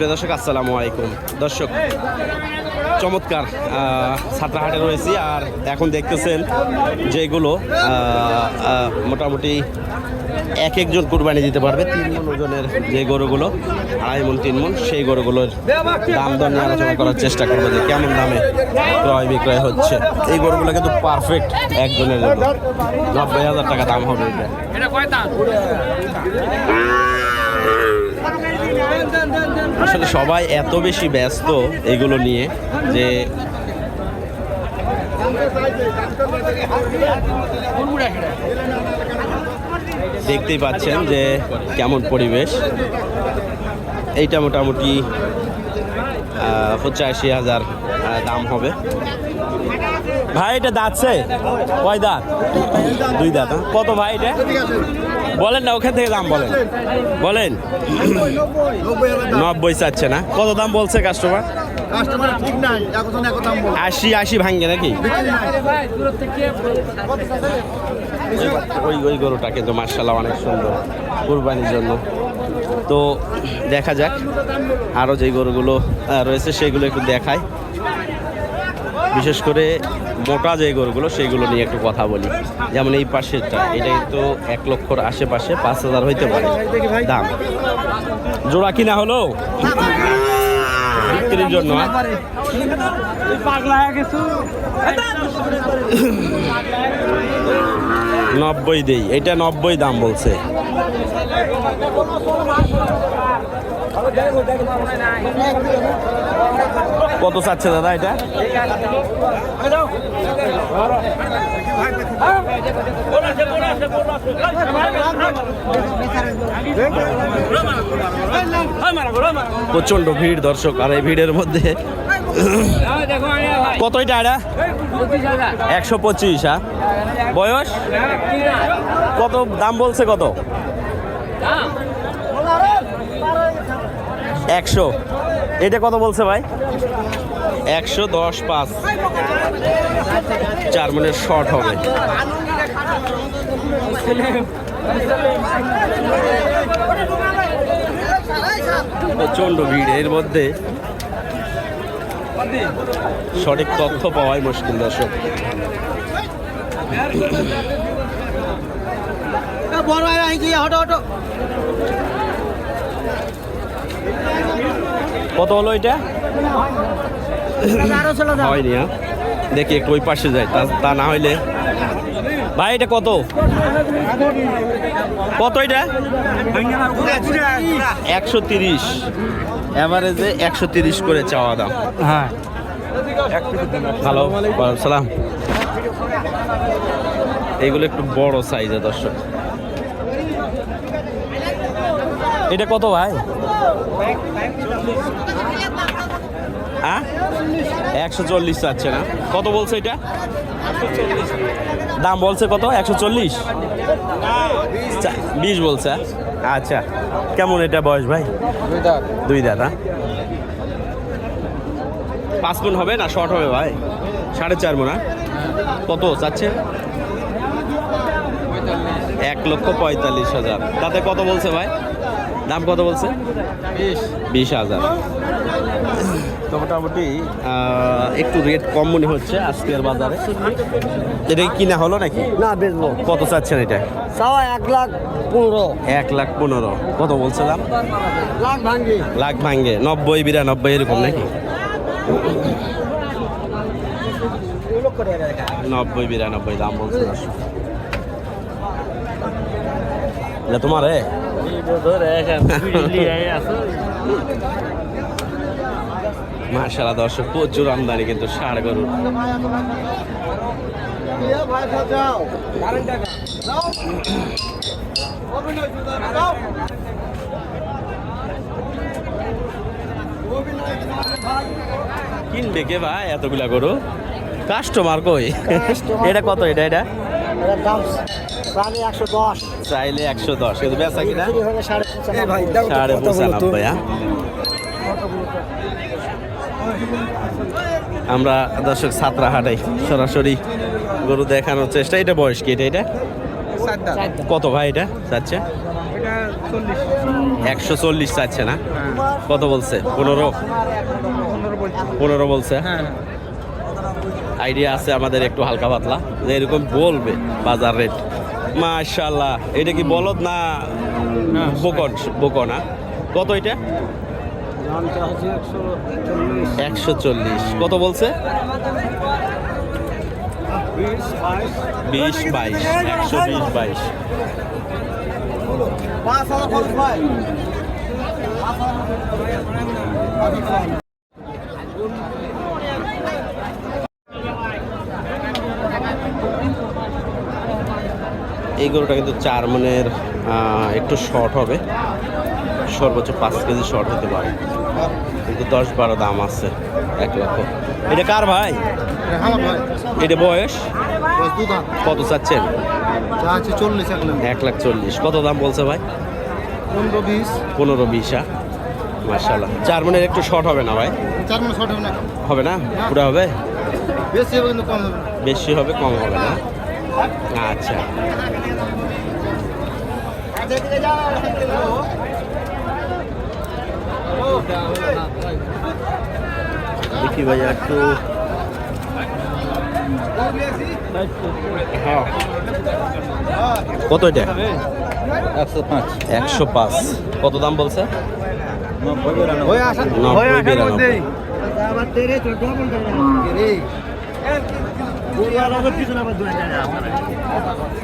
সুপ্রিয় দর্শক, আসসালামু আলাইকুম। দর্শক, চমৎকার ছাত্রাহাটে রয়েছি আর এখন দেখতেছেন যেগুলো মোটামুটি এক একজন কুরবানি দিতে পারবে। তিন মন ওজনের যে গরুগুলো, আড়াই মন, তিন মন, সেই গরুগুলোর দাম দর নিয়ে আলোচনা করার চেষ্টা করব যে কেমন দামে ক্রয় বিক্রয় হচ্ছে। এই গরুগুলো কিন্তু পারফেক্ট একজনের জন্য। নব্বই হাজার টাকা দাম হবে। এটা আসলে সবাই এত বেশি ব্যস্ত এগুলো নিয়ে যে দেখতেই পাচ্ছেন যে কেমন পরিবেশ। এইটা মোটামুটি পঁচাশি হাজার দাম হবে। ভাই, এটা দাঁতছে? কয় দাঁত? দুই দাঁত হ্যাঁ? কত ভাই এটা? বলেন না ওখান থেকে দাম বলেন। বলেন। নব্বই চাচ্ছে না। কত দাম বলছে কাস্টমার আশি আশি ভাঙ্গে নাকি? ওই ওই গরুটা কিন্তু মার্শাল্লাহ অনেক সুন্দর কুরবানির জন্য। তো দেখা যাক আরও যে গরুগুলো রয়েছে সেগুলো একটু দেখায় বিশেষ করে মোটা যে গরুগুলো, সেইগুলো নিয়ে একটু কথা বলি। যেমন এই পাশেরটা, এটা কিন্তু এক লক্ষর আশেপাশে পাঁচ হাজার হইতে পারে দাম। জোড়া কিনা হলো? বিক্রির জন্য হ্যাঁ? নব্বই দেই, এটা নব্বই দাম বলছে। কত চাচ্ছে দাদা এটা? প্রচণ্ড ভিড় দর্শক, আর এই ভিড়ের মধ্যে কত এটা? একশো পঁচিশ হ্যাঁ? বয়স? কত দাম বলছে কত? একশো। এটা কত বলছে ভাই? একশো দশ পাঁচ। চার মনের শর্ট হবে। প্রচণ্ড ভিড়। এর মধ্যে সঠিক তথ্য পাওয়াই মুশকিল দর্শক। বড় হটো হটো। কত হলো এটা? হয়নি হ্যাঁ। দেখি একটু ওই পাশে যাই তা না হইলে। ভাই এটা কত? কত এটা? একশো তিরিশ। অ্যাভারেজে একশো তিরিশ করে চাওয়া দাম। হ্যাঁ। হ্যালো সালাম। এইগুলো একটু বড় সাইজে দর্শক। এটা কত ভাই? হ্যাঁ? একশো চল্লিশ চাচ্ছে না। কত বলছে এটা? দাম বলছে কত? একশো চল্লিশ? বিশ বলছে আচ্ছা। কেমন এটা বয়স ভাই? দুই দাদা পাঁচ মন হবে না? শর্ট হবে ভাই। সাড়ে চার মন হ্যাঁ? কত চাচ্ছে? এক লক্ষ পঁয়তাল্লিশ হাজার। তাতে কত বলছে ভাই? দাম কত বলছে? বিশ। হাজার। তো মোটামুটি একটু রেট কম মনে হচ্ছে আজকের বাজারে। এটা কিনা হলো নাকি? না বেচবো। কত চাচ্ছেন এটা? চাওয়া এক লাখ পনেরো। এক লাখ পনেরো। কত বলছে দাম? লাখ ভাঙ্গি লাখ ভাঙ্গে নব্বই বিরানব্বই এরকম নাকি? নব্বই বিরানব্বই দাম বলছে। এটা তোমার এ? মার্শাল্লাহ দর্শক প্রচুর আমদানি কিন্তু ষাড় গরুর। কিনবে কে ভাই এতগুলা গরু? কাস্টমার কই? এটা কত এটা এটা? দাম প্রাণী একশো দশ। চাইলে একশো দশ। কিন্তু বেচা কিনা? সাড়ে সাড়ে পঁচানব্বই হ্যাঁ? আমরা দর্শক ছাত্রা হাটাই সরাসরি গরু দেখানোর চেষ্টা। এটা বয়স কি এটা এটা? কত ভাই এটা? যাচ্ছে চল্লিশ। একশো চল্লিশ চাচ্ছে না? কত বলছে? পনেরো? পনেরো পনেরো বলছে? হ্যাঁ। আইডিয়া আছে আমাদের একটু হালকা পাতলা, যে এরকম বলবে বাজার রেট মাশাল্লাহ এটা কি বলদ না বকন? বকন না কত এটা? একশো চল্লিশ। কত বলছে? বিশ বাইশ, একশো বিশ বাইশ। পাঁচ হাজার এই গরুটা কিন্তু চার মনের একটু শর্ট হবে। সর্বোচ্চ পাঁচ কেজি শর্ট হতে পারে। কিন্তু দশ বারো দাম আছে এক লক্ষ। এটা কার ভাই? এটা বয়স? কত চাচ্ছেন? এক লাখ। চল্লিশ। কত দাম বলছে ভাই? পনেরো বিশ। পনেরো বিশা মার্শাল্লাহ চার মনের একটু শর্ট হবে না ভাই? চার মানে শর্ট হবে না। হবে না? পুরো হবে? বেশি হবে কিন্তু কম হবে। বেশি হবে কম হবে না। আচ্ছা। দেখি ভাই একটু হ্যাঁ। কত এটা? একশো পাঁচ। একশো পাঁচ কত দাম বলছে? নব্বই বিরানব্বই। গরু আবার দু হাজার